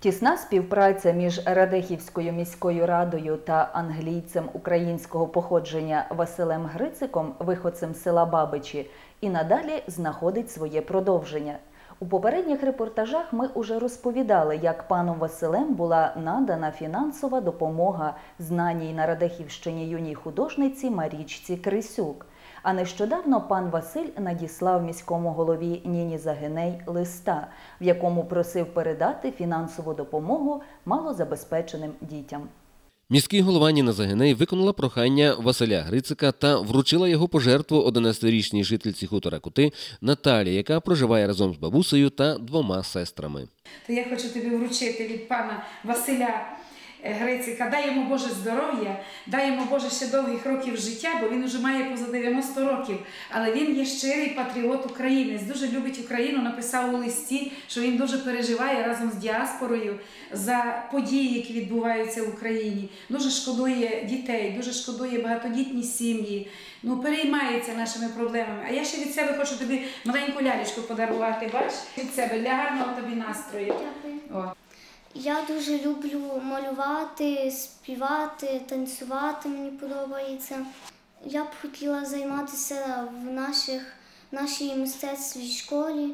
Тісна співпраця між Радехівською міською радою та англійцем українського походження Василем Грициком, виходцем села Бабичі, і надалі знаходить своє продовження. У попередніх репортажах ми уже розповідали, як паном Василем була надана фінансова допомога знаній на Радехівщині юній художниці Марічці Крисюк. А нещодавно пан Василь надіслав міському голові Ніні Загиней листа, в якому просив передати фінансову допомогу малозабезпеченим дітям. Міський голова Ніна Загиней виконала прохання Василя Грицика та вручила його пожертву 11-річній жительці хутора Кути Наталі, яка проживає разом з бабусею та двома сестрами. То я хочу тобі вручити від пана Василя Грицика. Дай йому Боже здоров'я, дай йому Боже ще довгих років життя, бо він вже має поза 90 років. Але він є щирий патріот українець, дуже любить Україну. Написав у листі, що він дуже переживає разом з діаспорою за події, які відбуваються в Україні. Дуже шкодує дітей, дуже шкодує багатодітні сім'ї. Ну, переймається нашими проблемами. А я ще від себе хочу тобі маленьку лялечку подарувати. Бач, від себе для гарного тобі настрою. О. Я дуже люблю малювати, співати, танцювати. Мені подобається. Я б хотіла займатися в наших, нашій мистецтвій школі.